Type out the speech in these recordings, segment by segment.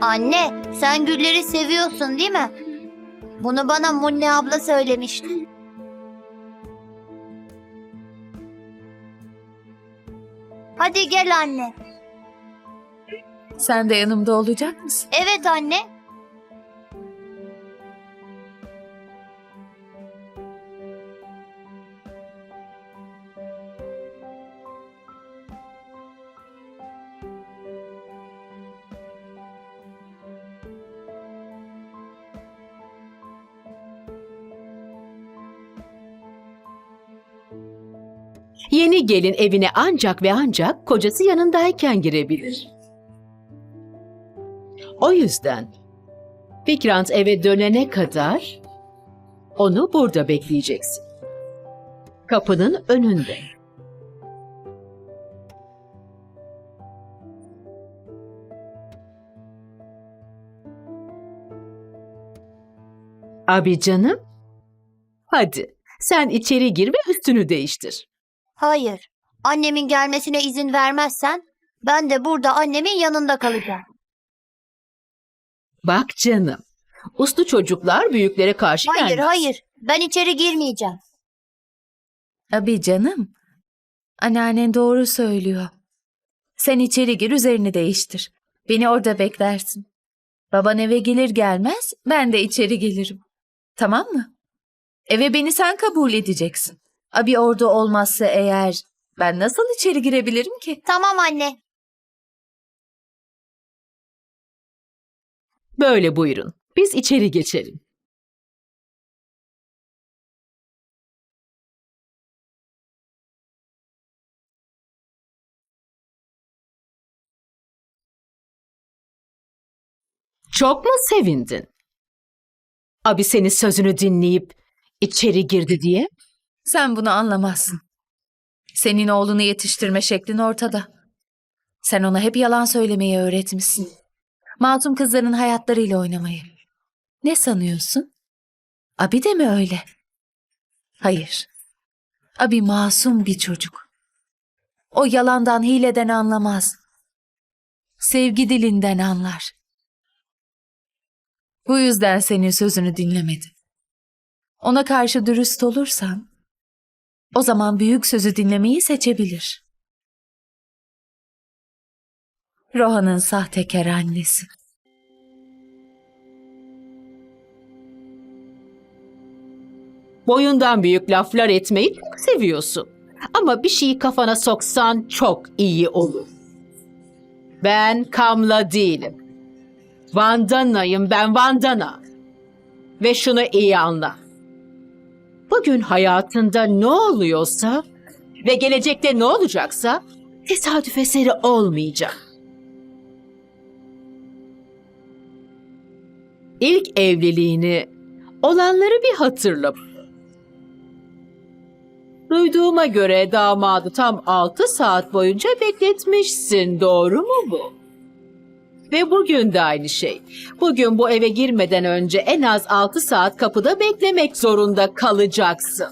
Anne, sen gülleri seviyorsun değil mi? Bunu bana Munne abla söylemişti. Hadi gel anne. Sen de yanımda olacak mısın? Evet anne. Yeni gelin evine ancak ve ancak kocası yanındayken girebilir. O yüzden Vikrant eve dönene kadar onu burada bekleyeceksin. Kapının önünde. Abi canım, hadi sen içeri gir ve üstünü değiştir. Hayır. Annemin gelmesine izin vermezsen ben de burada annemin yanında kalacağım. Bak canım, uslu çocuklar büyüklere karşı Hayır, gelmez. hayır. Ben içeri girmeyeceğim. Abi canım. Anneannen doğru söylüyor. Sen içeri gir üzerini değiştir. Beni orada beklersin. Baban eve gelir gelmez ben de içeri gelirim. Tamam mı? Eve beni sen kabul edeceksin. Abi orada olmazsa eğer ben nasıl içeri girebilirim ki? Tamam anne. Böyle buyurun. Biz içeri geçelim. Çok mu sevindin? Abi senin sözünü dinleyip içeri girdi diye. Sen bunu anlamazsın. Senin oğlunu yetiştirme şeklin ortada. Sen ona hep yalan söylemeyi öğretmişsin. Masum kızların hayatlarıyla oynamayı. Ne sanıyorsun? Abi de mi öyle? Hayır. Abi masum bir çocuk. O yalandan hileden anlamaz. Sevgi dilinden anlar. Bu yüzden senin sözünü dinlemedi. Ona karşı dürüst olursan, o zaman büyük sözü dinlemeyi seçebilir. Rohan'ın sahtekar annesi. Boyundan büyük laflar etmeyi çok seviyorsun. Ama bir şeyi kafana soksan çok iyi olur. Ben Kamla değilim. Vandana'yım ben Vandana. Ve şunu iyi anla. Bugün hayatında ne oluyorsa ve gelecekte ne olacaksa tesadüf eseri olmayacak. İlk evliliğini, olanları bir hatırla. Duyduğuma göre damadı tam 6 saat boyunca bekletmişsin. Doğru mu bu? Ve bugün de aynı şey. Bugün bu eve girmeden önce en az 6 saat kapıda beklemek zorunda kalacaksın.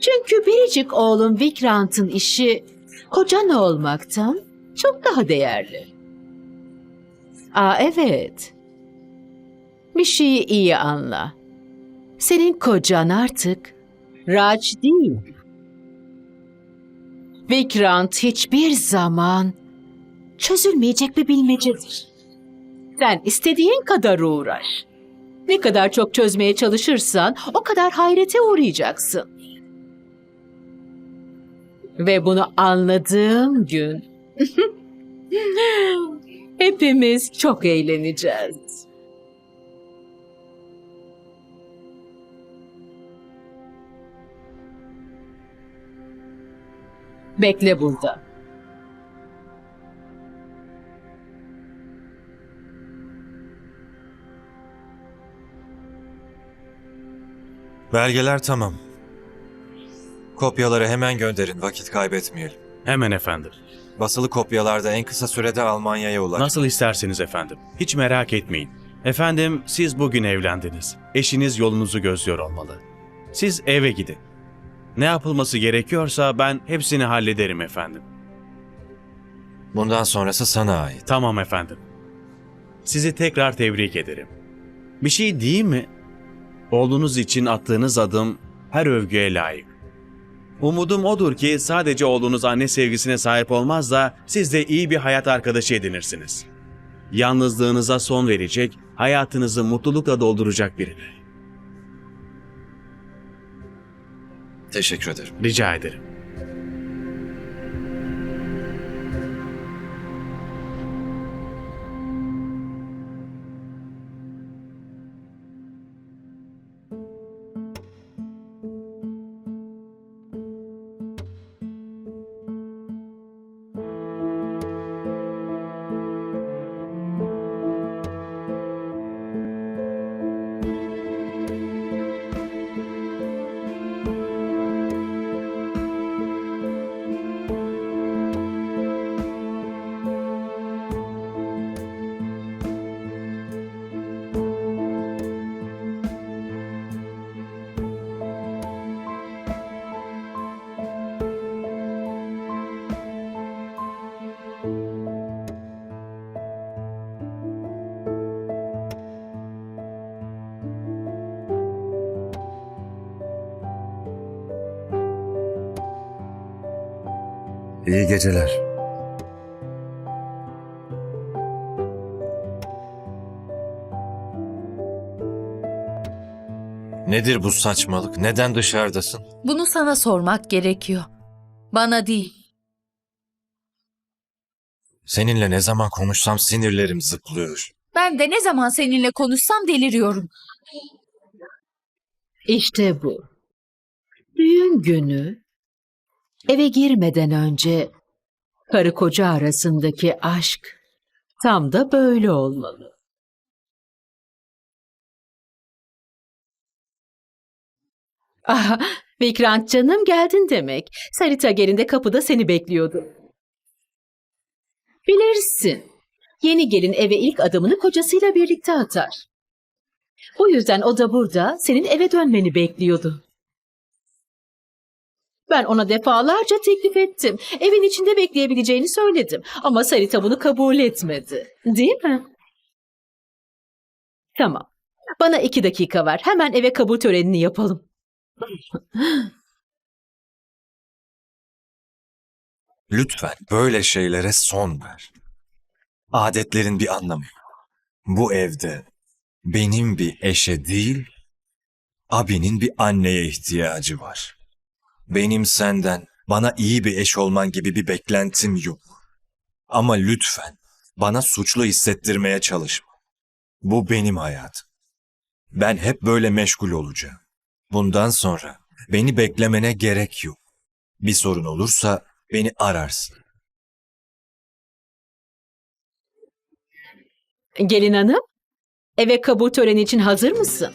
Çünkü biricik oğlum Vikrant'ın işi kocan olmaktan çok daha değerli. Aa evet. Bir şeyi iyi anla. Senin kocan artık Raj değil. Vikrant hiçbir zaman çözülmeyecek bir bilmecedir. Sen istediğin kadar uğraş. Ne kadar çok çözmeye çalışırsan o kadar hayrete uğrayacaksın. Ve bunu anladığım gün hepimiz çok eğleneceğiz. Bekle burada. Belgeler tamam. Kopyaları hemen gönderin, vakit kaybetmeyelim. Hemen efendim. Basılı kopyalarda en kısa sürede Almanya'ya ulaş. Nasıl isterseniz efendim. Hiç merak etmeyin. Efendim siz bugün evlendiniz. Eşiniz yolunuzu gözlüyor olmalı. Siz eve gidin. Ne yapılması gerekiyorsa ben hepsini hallederim efendim. Bundan sonrası sana ait. Tamam efendim. sizi tekrar tebrik ederim. Bir şey değil mi? Oğlunuz için attığınız adım her övgüye layık. Umudum odur ki sadece oğlunuz anne sevgisine sahip olmaz da siz de iyi bir hayat arkadaşı edinirsiniz. Yalnızlığınıza son verecek, hayatınızı mutlulukla dolduracak birini. Teşekkür ederim. Rica ederim. İyi geceler. Nedir bu saçmalık? Neden dışarıdasın? Bunu sana sormak gerekiyor. Bana değil. Seninle ne zaman konuşsam sinirlerim zıplıyor. Ben de ne zaman seninle konuşsam deliriyorum. İşte bu. Düğün günü eve girmeden önce karı koca arasındaki aşk tam da böyle olmalı. Ah, Vikrant canım geldin demek. Sarita gelinde kapıda seni bekliyordu. Bilirsin. Yeni gelin eve ilk adımını kocasıyla birlikte atar. O yüzden o da burada senin eve dönmeni bekliyordu. Ben ona defalarca teklif ettim. Evin içinde bekleyebileceğini söyledim. Ama Sarita bunu kabul etmedi. Değil mi? Tamam. Bana iki dakika ver. Hemen eve kabul törenini yapalım. Lütfen böyle şeylere son ver. Adetlerin bir anlamı yok. Bu evde benim bir eşe değil, abinin bir anneye ihtiyacı var. Benim senden bana iyi bir eş olman gibi bir beklentim yok. Ama lütfen bana suçlu hissettirmeye çalışma. Bu benim hayatım. Ben hep böyle meşgul olacağım. Bundan sonra beni beklemene gerek yok. Bir sorun olursa beni ararsın. Gelin hanım, eve kabul töreni için hazır mısın?